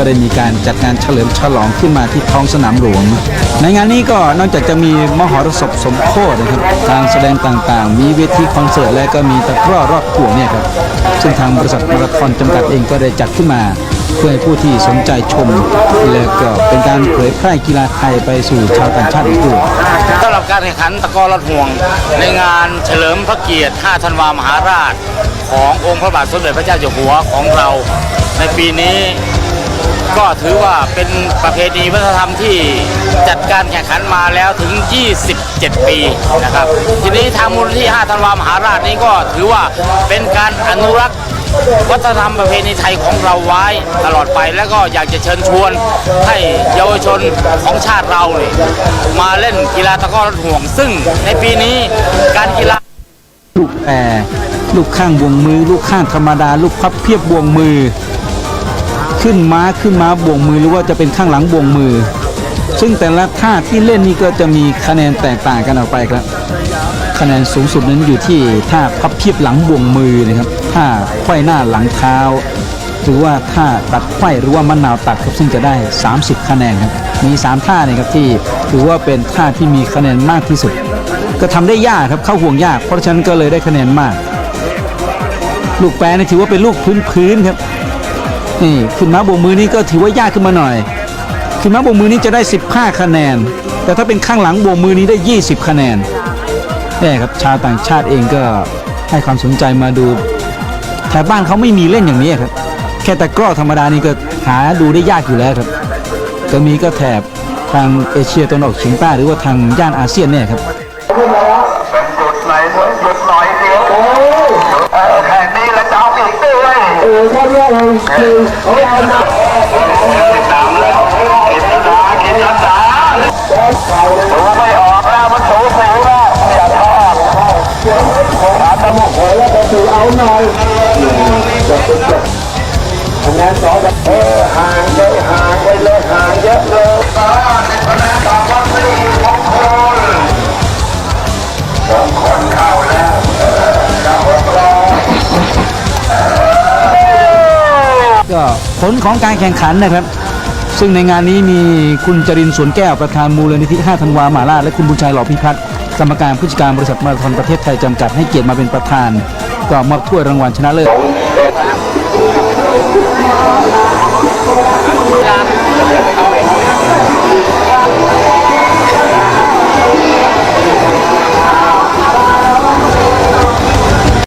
ก็ได้มีการจัดงานเฉลิมฉลองขึ้นมาที่ท้องสนามหลวง ในงานนี้ก็นอกจากจะมีมหรสพสมโภชนะครับการแสดงต่างๆ มีเวทีคอนเสิร์ตและก็มีตะกร้อรอบตัวเนี่ยครับซึ่งทางบริษัทมาราธอนจำกัดเองก็ได้จัดขึ้นมาเพื่อให้ผู้ที่สนใจชม และก็เป็นการเผยแพร่กีฬาไทยไปสู่ชาวต่างชาติอีกด้วยสำหรับการแข่งขันตะกร้อรถห่วง ในงานเฉลิมพระเกียรติ 5 ธันวามหาราช ขององค์พระบาทสมเด็จพระเจ้าอยู่หัวของเรา ในปีนี้ ก็ถือว่าเป็นประเพณีวัฒนธรรมที่จัดการแข่งขันมาแล้วถึง 27 ปีนะครับ ทีนี้ทางมูลที่5ธันวามหาราชนี้ก็ถือว่าเป็นการอนุรักษ์วัฒนธรรมประเพณีไทยของเราไว้ตลอดไปแล้วก็อยากจะเชิญชวนให้เยาวชนของชาติเราเนี่ยมาเล่นกีฬาตะกร้อรถห่วง ซึ่งในปีนี้การกีฬาลูกแอลูกข้างบวงมือ ลูกข้างธรรมดา ลูกพับเพียบบวงมือ ขึ้นม้าขึ้นม้าบวงมือหรือว่าจะเป็นข้างหลังบวงมือ ซึ่งแต่ละท่าที่เล่นนี่ก็จะมีคะแนนแตกต่างกันออกไปครับ คะแนนสูงสุดนั้นอยู่ที่ท่าพับเพียบหลังบวงมือนะครับท่าไขว้หน้าหลังเท้าหรือว่าท่าตัดไขว้หรือว่ามะนาวตัดครับซึ่งจะได้ 30 คะแนนครับมี 3 ท่าเนี่ยครับที่ถือว่าเป็นท่าที่มีคะแนนมากที่สุด ก็ทำได้ยากครับเข้าห่วงยาก เพราะฉะนั้นก็เลยได้คะแนนมาก ลูกแปรนี่ถือว่าเป็นลูกพื้นพื้นๆครับ นี่ขึ้นมาบวงมือนี่ก็ถือว่ายากขึ้นมาหน่อย ขึ้นมาบวงมือนี้จะได้ 15 คะแนน แต่ถ้าเป็นข้างหลังบวงมือนี้ได้ 20 คะแนนนี่ครับชาวต่างชาติเองก็ให้ความสนใจมาดูแถวบ้านเขาไม่มีเล่นอย่างนี้ครับ แค่ตะกร้อธรรมดานี่ก็หาดูได้ยากอยู่แล้วครับก็มีก็แถบทางเอเชียตะวันออกเฉียงใต้หรือว่าทางย่านอาเซียนเนี่ยครับเป็นจุดหนหยุดหน่อยเดียว เนี้ยเลยคือของเรานตามแล้วกินตากินตาดูไม่ออกแล้วมันสูสูแล้วอย่าทอดขาตะมุกเออแล้วก็คือเอาหน่อยคะแนนสองเออห่างเลยห่างไปเลยห่างเยอะ ก็ผลของการแข่งขันนะครับ ซึ่งในงานนี้มีคุณจรินทร์สวนแก้วประธานมูลนิธิ5ธันวาหมาล่าและคุณบุญชัยหล่อพิพัฒน์กรรมการผู้จัดการบริษัทมาราธอนประเทศไทยจำกัดให้เกียรติมาเป็นประธาน ก็มอบถ้วยรางวัลชนะเลิศ